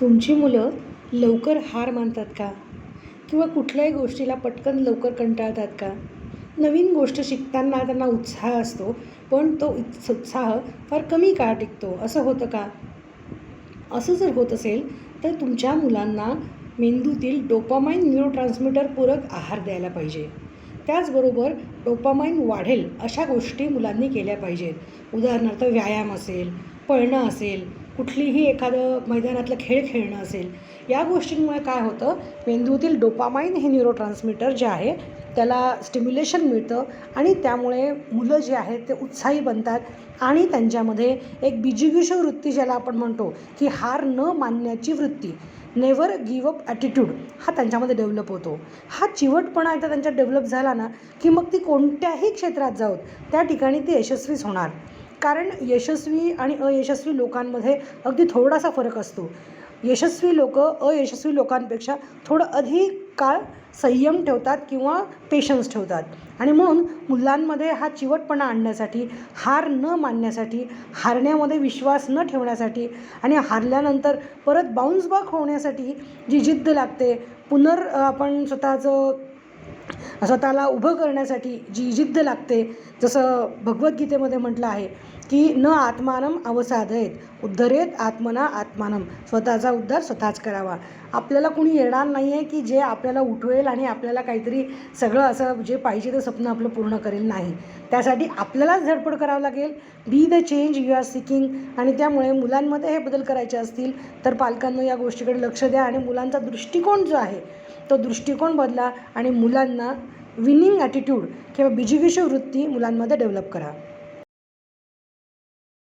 तुमची मुलं लवकर हार मानतात का? किंवा कुठल्याही गोष्टीला पटकन लवकर कंटाळतात का? नवीन गोष्ट शिकताना त्यांना उत्साह असतो पण तो उत्साह फार कमी काळ टिकतो. असं होतं का? असं जर होत असेल तर तुमच्या मुलांना मेंदूतील डोपामाइन न्यूरो ट्रान्समीटर पूरक आहार द्यायला पाहिजे. त्याचबरोबर डोपामाइन वाढेल अशा गोष्टी मुलांनी केल्या पाहिजेत. उदाहरणार्थ व्यायाम असेल पळणं असेल कुठलीही एखादं मैदानातलं खेळ खेळणं असेल या गोष्टींमुळे काय होतं मेंदूतील डोपामाइन हे न्यूरो ट्रान्समीटर जे आहे त्याला स्टिम्युलेशन मिळतं आणि त्यामुळे मुलं जे आहेत ते उत्साही बनतात आणि त्यांच्यामध्ये एक बिजिगुष वृत्ती ज्याला आपण म्हणतो की हार न मानण्याची वृत्ती नेवर गिव अप ॲटिट्यूड हा त्यांच्यामध्ये डेव्हलप होतो. हा चिवटपणा एकदा त्यांच्यात डेव्हलप झाला ना की मग ती कोणत्याही क्षेत्रात जाऊत त्या ठिकाणी ती यशस्वीच होणार. कारण यशस्वी आणि अयशस्वी लोकांमध्ये अगदी थोडासा फरक असतो. यशस्वी लोक अयशस्वी लोकांपेक्षा थोडं अधिक काळ संयम ठेवतात किंवा पेशन्स ठेवतात. आणि म्हणून मुलांमध्ये हा चिवटपणा आणण्यासाठी हार न मानण्यासाठी हारण्यामध्ये विश्वास न ठेवण्यासाठी आणि हारल्यानंतर परत बाउन्स बॅक होण्यासाठी जी जिद्द लागते पुनर आपण स्वतःचं स्वतःला उभं करण्यासाठी जी जिद्द लागते जसं भगवद्गीतेमध्ये म्हटलं आहे की न आत्मानम अवसाधयेत उद्धरेत आत्मना आत्मानम स्वतःचा उद्धार स्वतःच करावा. आपल्याला कुणी येणार नाही आहे की जे आपल्याला उठवेल आणि आपल्याला काहीतरी सगळं असं जे पाहिजे ते स्वप्न आपलं पूर्ण करेल नाही. त्यासाठी आपल्यालाच धडपड करावं लागेल. Be the change you are seeking आणि त्यामुळे मुलांमध्ये हे बदल करायचे असतील तर पालकांना या गोष्टीकडे लक्ष द्या. आणि मुलांचा दृष्टिकोन जो आहे तो दृष्टिकोन बदला आणि मुलांना विनिंग ॲटिट्यूड किंवा बिजिगिशू वृत्ती मुलांमध्ये डेव्हलप करा.